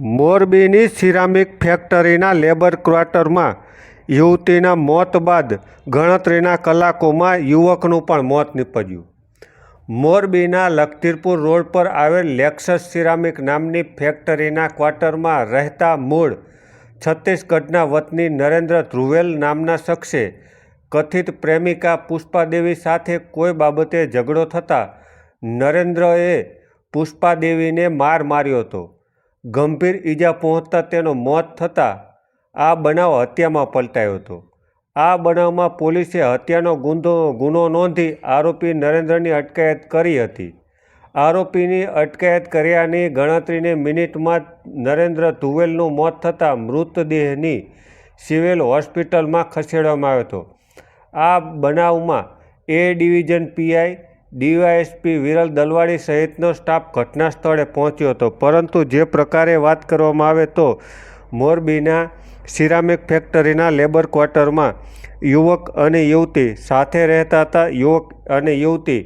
મોરબીની સિરામિક ફેક્ટરીના લેબર ક્વાર્ટરમાં યુવતીના મોત બાદ ગણતરીના કલાકોમાં યુવકનું પણ મોત નીપજ્યું. મોરબીના લખતીરપુર રોડ પર આવેલ લેક્સસ સિરામિક નામની ફેક્ટરીના ક્વાર્ટરમાં રહેતા મૂળ છત્તીસગઢના વતની નરેન્દ્ર ધ્રુવેલ નામના શખ્સે કથિત પ્રેમિકા પુષ્પાદેવી સાથે કોઈ બાબતે ઝઘડો થતાં નરેન્દ્રએ પુષ્પાદેવીને માર માર્યો હતો. ગંભીર ઈજા પહોંચતા તેનું મોત થતાં આ બનાવ હત્યામાં પલટાયો હતો. આ બનાવમાં પોલીસે હત્યાનો ગુંદો, ગુનો નોંધી આરોપી નરેન્દ્રની અટકાયત કરી હતી. આરોપીની અટકાયત કર્યાની ગણતરીની મિનિટમાં નરેન્દ્ર ધુવેલનું મોત થતાં મૃતદેહની સિવિલ હોસ્પિટલમાં ખસેડવામાં આવ્યો હતો. આ બનાવમાં A division PI DYSP Viral Dalwadi સહિતનો સ્ટાફ ઘટના સ્થળે પહોંચ્યો હતો. પરંતુ જે પ્રકારે વાત કરવામાં આવે તો મોરબીના સિરામિક ફેક્ટરીના લેબર ક્વાર્ટરમાં યુવક અને યુવતી સાથે રહેતા હતા. યુવક અને યુવતી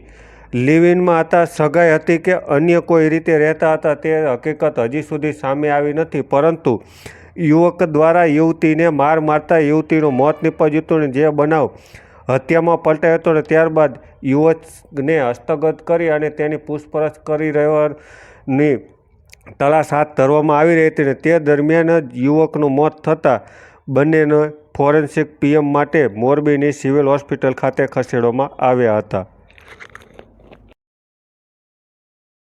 લિવિનમાં હતા. સગાઈ હતી કે અન્ય કોઈ રીતે રહેતા હતા તે હકીકત હજી સુધી સામે આવી નથી. પરંતુ યુવક દ્વારા યુવતીને માર મારતા યુવતીનું મોત નીપજ્યું હતું જે બનાવ હત્યામાં પલટાયો હતો અને ત્યારબાદ યુવકને હસ્તગત કરી અને તેની પૂછપરછ કરી રહેવાની તલાશ હાથ ધરવામાં આવી રહી હતી અને તે દરમિયાન જ યુવકનું મોત થતાં બંનેને ફોરેન્સિક પીએમ માટે મોરબીની સિવિલ હોસ્પિટલ ખાતે ખસેડવામાં આવ્યા હતા.